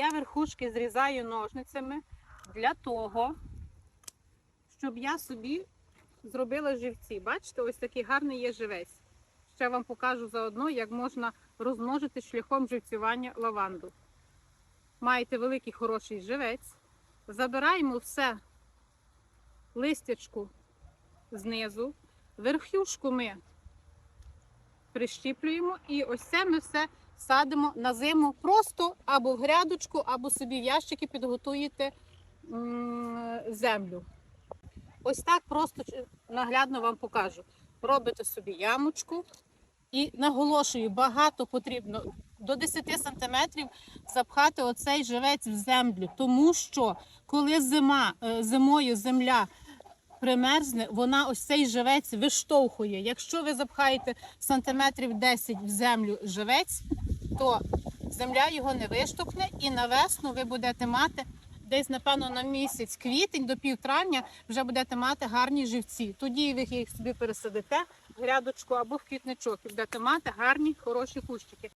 я верхушки зрізаю ножницями для того, щоб я собі зробила живці. Бачите, ось такий гарний є живець. Ще вам покажу заодно, як можна розмножити шляхом живцювання лаванду. Маєте великий хороший живець. Забираємо все листячку знизу, верхушку ми прищіплюємо і ось це ми все садимо на зиму просто або в грядочку, або собі в ящики підготуєте землю. Ось так просто наглядно вам покажу. Робите собі ямочку і наголошую, багато потрібно до 10 сантиметрів запхати оцей живець в землю, тому що коли зима, е, зимою земля примерзне, вона ось цей живець виштовхує. Якщо ви запхаєте сантиметрів 10 в землю живець, то земля його не виштовхне і на весну ви будете мати десь, напевно, на місяць квітень до півтравня вже будете мати гарні живці. Тоді ви їх собі пересадите в грядочку або в квітничок і будете мати гарні, хороші кущики.